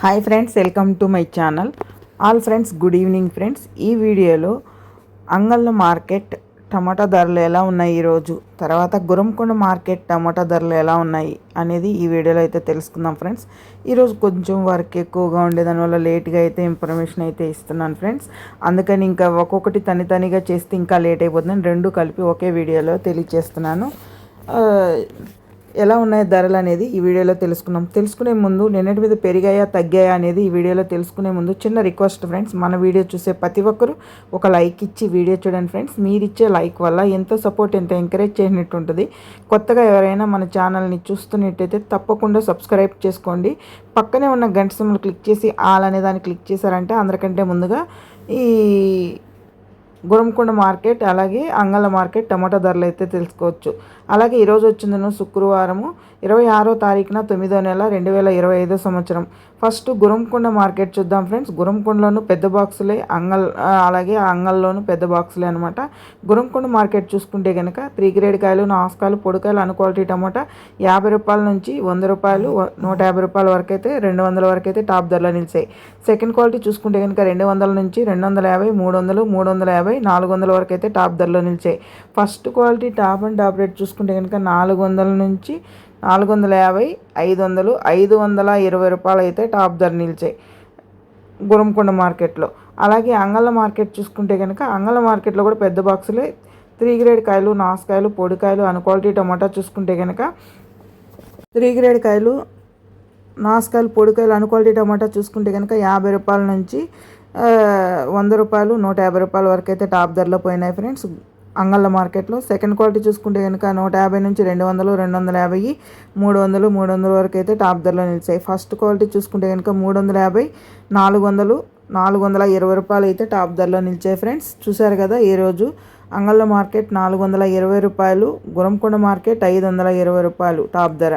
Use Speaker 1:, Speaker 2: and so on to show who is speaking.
Speaker 1: Hi friends welcome to my channel. All friends good evening friends. ఈ వీడియోలో అంగళ్ళ market టమాటా ధరలు ఎలా ఉన్నాయి ఈరోజు? తర్వాత గురంకొండ మార్కెట్ టమాటా ధరలు ఎలా ఉన్నాయి అనేది ఈ వీడియోలో అయితే తెలుసుకుందాం ఫ్రెండ్స్. ఈరోజు కొంచెం వర్క్ ఎక్కువగా ఉండే దానివల్ల లేట్గా అయితే ఇన్ఫర్మేషన్ అయితే ఇస్తున్నాను ఫ్రెండ్స్. అందుకని ఇంకా ఒక్కొక్కటి తని తనిగా చేస్తే ఇంకా లేట్ అయిపోతుంది రెండు కలిపి ఒకే వీడియోలో తెలియచేస్తున్నాను. ఎలా ఉన్నాయి ధరలు అనేది ఈ వీడియోలో తెలుసుకున్నాం తెలుసుకునే ముందు నిన్నటి మీద పెరిగాయా తగ్గాయా అనేది ఈ వీడియోలో తెలుసుకునే ముందు చిన్న రిక్వెస్ట్ ఫ్రెండ్స్ మన వీడియో చూసే ప్రతి ఒక్కరు ఒక లైక్ ఇచ్చి వీడియో చూడండి ఫ్రెండ్స్. మీరు ఇచ్చే లైక్ వల్ల ఎంతో సపోర్ట్ ఎంతో ఎంకరేజ్ చేసినట్టు ఉంటుంది కొత్తగా ఎవరైనా మన ఛానల్ని చూస్తున్నట్టయితే తప్పకుండా సబ్స్క్రైబ్ చేసుకోండి. పక్కనే ఉన్న గంట సింబల్ క్లిక్ చేసి ఆల్ అనే దాన్ని క్లిక్ చేశారంటే అందరికంటే ముందుగా ఈ గురంకొండ మార్కెట్ అలాగే అంగళ మార్కెట్ టమాటా ధరలు అయితే తెలుసుకోవచ్చు. అలాగే ఈరోజు వచ్చిందను శుక్రవారము ఇరవై ఆరో తారీఖున తొమ్మిదో నెల రెండు వేల ఇరవై ఐదో సంవత్సరం. ఫస్ట్ గురంకొండ మార్కెట్ చూద్దాం ఫ్రెండ్స్. గురంకొండలోను పెద్ద బాక్సులే అంగల్ ఆ, అలాగే అంగల్లోను పెద్ద బాక్సులే అనమాట గురంకొండ మార్కెట్ చూసుకుంటే కనుక త్రీ గ్రేడ్ కాయలు నాసుకాయలు పొడికాయలు అన్ క్వాలిటీ టమాటా యాభై రూపాయల నుంచి వంద రూపాయలు నూట యాభై రూపాయల వరకు అయితే రెండు వందల వరకు అయితే టాప్ ధరలో నిలిచాయి. సెకండ్ క్వాలిటీ చూసుకుంటే కనుక రెండు వందల నుంచి రెండు వందల యాభై మూడు వందలు మూడు వందల యాభై నాలుగు వందల వరకు అయితే టాప్ ధరలో నిలిచాయి. First quality top and top rate చూసుకుంటే కనుక నాలుగు వందల నుంచి నాలుగు వందల యాభై ఐదు వందలు ఐదు వందల ఇరవై రూపాయలు అయితే టాప్ ధర నిలిచాయి గురంకొండ మార్కెట్లో. అలాగే అంగళ మార్కెట్ చూసుకుంటే కనుక అంగళ మార్కెట్లో కూడా పెద్ద బాక్సులే. త్రీ గ్రేడ్ కాయలు నాసుకాయలు పొడికాయలు అన్ క్వాలిటీ టమాటా చూసుకుంటే కనుక త్రీ గ్రేడ్ కాయలు నాసుకాయలు పొడికాయలు అన్ క్వాలిటీ టమాటా చూసుకుంటే కనుక యాభై రూపాయల నుంచి వంద రూపాయలు నూట యాభై రూపాయల వరకు అయితే టాప్ ధరలో పోయినాయి ఫ్రెండ్స్. అంగళ్ళ మార్కెట్లో సెకండ్ క్వాలిటీ చూసుకుంటే కనుక నూట యాభై నుంచి రెండు వందలు రెండు వందల యాభై మూడు వందలు మూడు వందల వరకు అయితే టాప్ ధరలో నిలిచాయి. ఫస్ట్ క్వాలిటీ చూసుకుంటే కనుక మూడు వందల యాభై నాలుగు వందలు నాలుగు వందల ఇరవై రూపాయలు అయితే టాప్ ధరలో నిలిచాయి ఫ్రెండ్స్. చూశారు కదా ఈరోజు అంగళ్ళ మార్కెట్ నాలుగు వందల ఇరవై రూపాయలు గురంకొండ మార్కెట్ ఐదు వందల ఇరవై రూపాయలు టాప్ ధర.